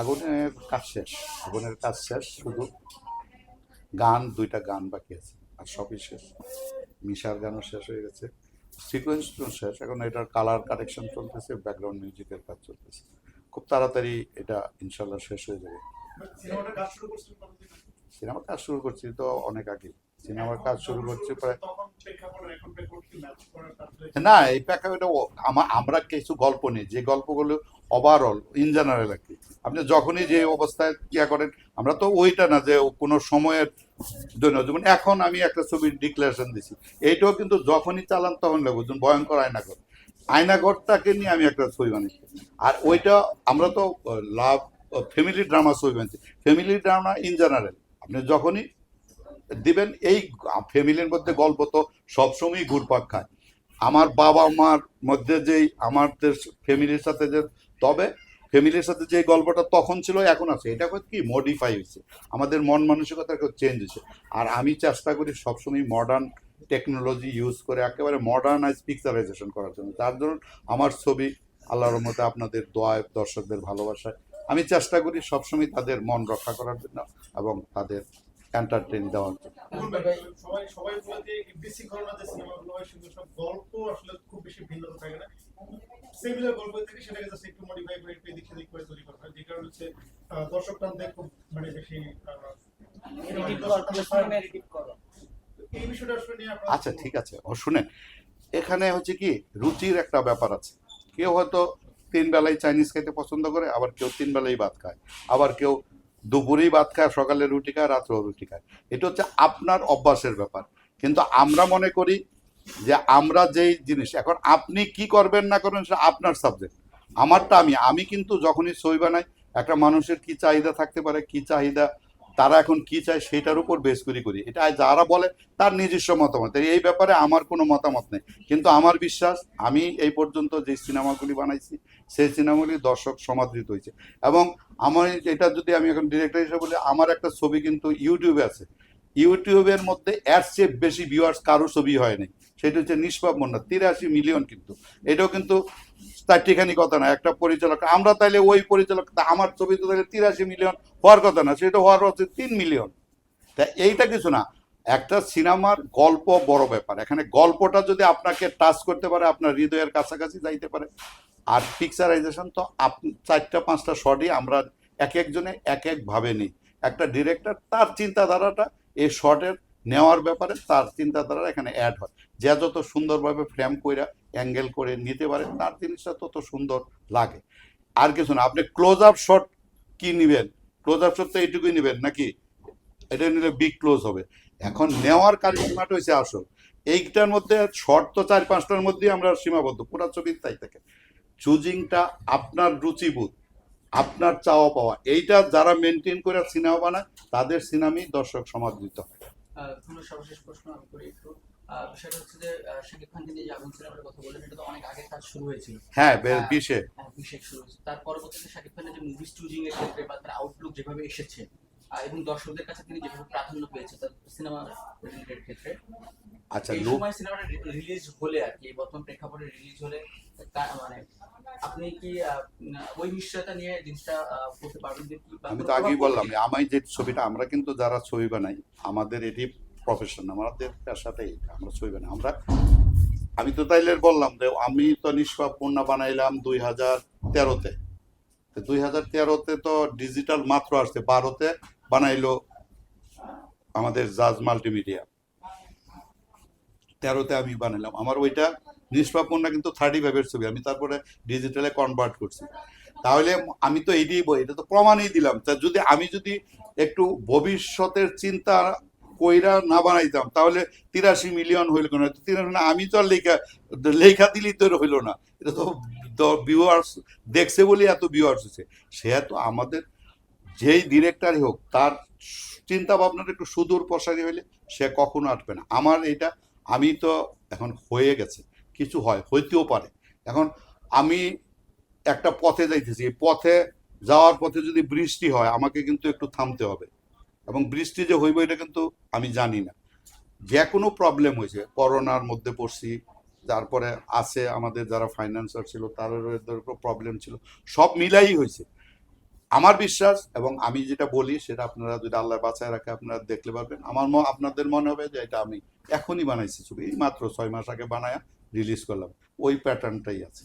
আগুনের কাজ শেষ আগুনের কাজ শেষ শুধু গান দুইটা গান বাকি আছে আর সবই শেষ। মিশার গানও শেষ হয়ে গেছে সিকোয়েন্স শেষ এখন এটার কালার কারেকশন চলতেছে ব্যাকগ্রাউন্ড মিউজিকের কাজ চলতেছে। খুব তাড়াতাড়ি এটা ইনশাল্লাহ শেষ হয়ে যাবে। সিনেমাটা কাজ শুরু করছি তো অনেক আগে। সিনেমার কাজ শুরু করছি প্রায় না এই প্রেক্ষাপটে আমরা কিছু গল্প নেই যে গল্পগুলো ওভারঅল ইন জেনারেল আর কি। আপনি যখনই যে অবস্থায় ইয়া করেন, আমরা তো ওইটা না যে কোনো সময়ের জন্য। যেমন এখন আমি একটা ছবির ডিক্লারেশন দিছি। এইটাও কিন্তু যখনই চালান তখন লাগবে যেমন ভয়ঙ্কর আয়নাঘর। আয়নাঘরটাকে নিয়ে আমি একটা ছবি বানিয়েছি। আর ওইটা আমরা তো লাভ ফ্যামিলি ড্রামা ছবি বানিয়েছি। ফ্যামিলি ড্রামা ইন জেনারেল আপনি যখনই দিবেন, এই ফ্যামিলির মধ্যে গল্প তো সবসময়ই ঘুরপাক খায়। আমার বাবা মার মধ্যে যেই আমাদের ফ্যামিলির সাথে যে, তবে ফ্যামিলির সাথে যে গল্পটা তখন ছিল, এখন আছে। এটা কি? মডিফাই হয়েছে। আমাদের মন মানসিকতা চেঞ্জ হয়েছে। আর আমি চেষ্টা করি সবসময় মডার্ন টেকনোলজি ইউজ করে একেবারে মডার্নাইজ পিকচারাইজেশন করার জন্য। তার ধরুন, আমার ছবি আল্লাহ রহমতে আপনাদের দোয়া, দর্শকদের ভালোবাসায়। আমি চেষ্টা করি সবসময় তাদের মন রক্ষা করার জন্য এবং তাদের এন্টারটেইন দেওয়ার জন্য আচ্ছা ঠিক আছে। ও শুনেন। এখানে হচ্ছে কি রুচির একটা ব্যাপার আছে। কেউ হয়তো তিন বেলায় চাইনিজ খেতে পছন্দ করে আবার কেউ তিন বেলায় ভাত খায়। আবার কেউ দুপুরেই ভাত খায়, সকালে রুটি খায়, রাত্রেও রুটি খায়। এটা হচ্ছে আপনার অভ্যাসের ব্যাপার। কিন্তু আমরা মনে করি যে আমরা যেই জিনিস, এখন আপনি কি করবেন না করবেন সেটা আপনার সাবজেক্ট আমারটা আমি আমি কিন্তু যখনই সই বানাই, একটা মানুষের কি চাহিদা থাকতে পারে, কি চাহিদা তারা এখন কি চায় সেটার উপর বেস করি করি। এটা যারা বলে তার নিজস্ব মতামত। এই ব্যাপারে আমার কোনো মতামত নেই। কিন্তু আমার বিশ্বাস, আমি এই পর্যন্ত যে সিনেমাগুলি বানাইছি, সেই সিনেমাগুলি দর্শক সমাদৃত হয়েছে। এবং আমার এটা যদি আমি এখন ডিরেক্টর হিসেবে বলি, আমার একটা ছবি কিন্তু ইউটিউবে আছে। ইউটিউবের মধ্যে এর চেয়ে বেশি ভিউয়ার্স কারও ছবি হয়নি সেটা হচ্ছে নিষ্পাপ মন্ডা তিরাশি মিলিয়ন কিন্তু। এটাও কিন্তু চারটিখানি কথা না, একটা পরিচালক। আমরা তাইলে ওই পরিচালক আমার ছবি তো তাহলে তিরাশি মিলিয়ন হওয়ার কথা না, সেটা হওয়ার হচ্ছে তিন মিলিয়ন তা এইটা কিছু না, একটা সিনেমার গল্প বড় ব্যাপার। এখানে গল্পটা যদি আপনাকে টাচ করতে পারে, আপনার হৃদয়ের কাছাকাছি যাইতে পারে। আর পিকচারাইজেশন তো আপ, চারটা, পাঁচটা শটই আমরা এক একজনে এক একভাবে নিই। একটা ডিরেক্টর তার চিন্তাধারাটা এই শটের নেওয়ার ব্যাপারে তার চিন্তাধারা এখানে অ্যাড হয়। যে যত সুন্দরভাবে ফ্রেম কইরা অ্যাঙ্গেল করে নিতে পারে, তার জিনিসটা তত সুন্দর লাগে। আর কিছু না, আপনি ক্লোজ আপ শট কি নেবেন? ক্লোজ আপ শট তো এইটুকুই নেবেন নাকি? এটা নিলে বিগ ক্লোজ হবে। এখন নেওয়ার কারিশমাটা হয়েছে আসল। এইটার মধ্যে শর্ট তো চার পাঁচটার মধ্যেই আমরা সীমাবদ্ধ, পুরা ছবি তাই থাকে। চুজিংটা আপনার রুচিবোধ, আপনার চাওয়া পাওয়া, এইটা যারা মেনটেন করে সিনেমা বানায় তাদের সিনেমাই দর্শক সমাদৃত হয়। সর্বশেষ প্রশ্ন আমি করি একটু। আহ, হচ্ছে যে শাকিব খানকে নিয়ে যে আগুন সিনেমার কথা বললেন এটা তো অনেক আগে কাজ শুরু হয়েছিল। হ্যাঁ বিশে হ্যাঁ, শুরু হয়েছে তার পরবর্তীতে শাকিব খানের যে মুভি চুজিং এর ক্ষেত্রে বা তার আউটলুক যেভাবে এসেছে এবং দর্শকদের কাছে তিনি যেভাবে প্রাধান্য পেয়েছে তার সিনেমা রিলেটেড ক্ষেত্রে। আচ্ছা এই সময় সিনেমাটা রিলিজ হলে আর কি বর্তমান প্রেক্ষাপটে রিলিজ হলে মানে আপনি কি ওই নিশ্চয়তা নিয়ে জিনিসটা করতে পারবেন যে আমি তো আগেই বললাম পড়বে? আমি যে ছবিটা আমরা কিন্তু যারা ছবি বানাই আমাদের এটি প্রফেশন আমাদের পেশাটাই আমরা ছবি বানাই। আমরা আমি তো তাইলে বললাম যে আমি তো নিষ্পাপ পণ্য বানাইলাম দুই হাজার তেরোতে। দুই হাজার তেরোতে তো ডিজিটাল মাত্র আসছে বারোতে বানাইলো আমাদের জাজ মাল্টিমিডিয়া তেরোতে আমি বানালাম। আমার ওইটা নিষ্পাপ পণ্য কিন্তু থার্টি ফাইভের ছবি। আমি তারপরে ডিজিটালে কনভার্ট করছি। তাহলে আমি তো এইটাই বই এটা তো প্রমাণই দিলাম। তা যদি আমি যদি একটু ভবিষ্যতের চিন্তা কইরা না বানাইতাম, তাহলে তিরাশি মিলিয়ন হইল কেন? তিরাশি না আমি তো আর লেখা লেখা দিলেই তো হইল না। এটা তো ভিউয়ার্স দেখছে বলে এত ভিউয়ার্স হচ্ছে সে তো আমাদের যেই ডিরেক্টরই হোক, তার চিন্তা ভাবনাটা একটু সুদূর প্রসারী হইলে সে কখনো আটবে না। আমার এটা আমি তো এখন হয়ে গেছে, কিছু হয়, হইতেও পারে। এখন আমি একটা পথে যাইতেছি পথে যাওয়ার পথে যদি বৃষ্টি হয়, আমাকে কিন্তু একটু থামতে হবে। এবং বৃষ্টি যে হইব, এটা কিন্তু আমি জানি না। যে কোনো প্রবলেম হয়েছে করোনার মধ্যে পড়ছি, তারপরে আছে আমাদের যারা ফাইন্যান্সার ছিল তাদের প্রবলেম ছিল, সব মিলাই হয়েছে আমার বিশ্বাস, এবং আমি যেটা বলি, সেটা আপনারা যদি আল্লাহ বাঁচায় রাখে, আপনারা দেখতে পারবেন। আমার আপনাদের মনে হবে যে এটা আমি এখনই বানাইছি ছবি, এই মাত্র ছয় মাস আগে বানায় রিলিজ করলাম। ওই প্যাটার্নটাই আছে।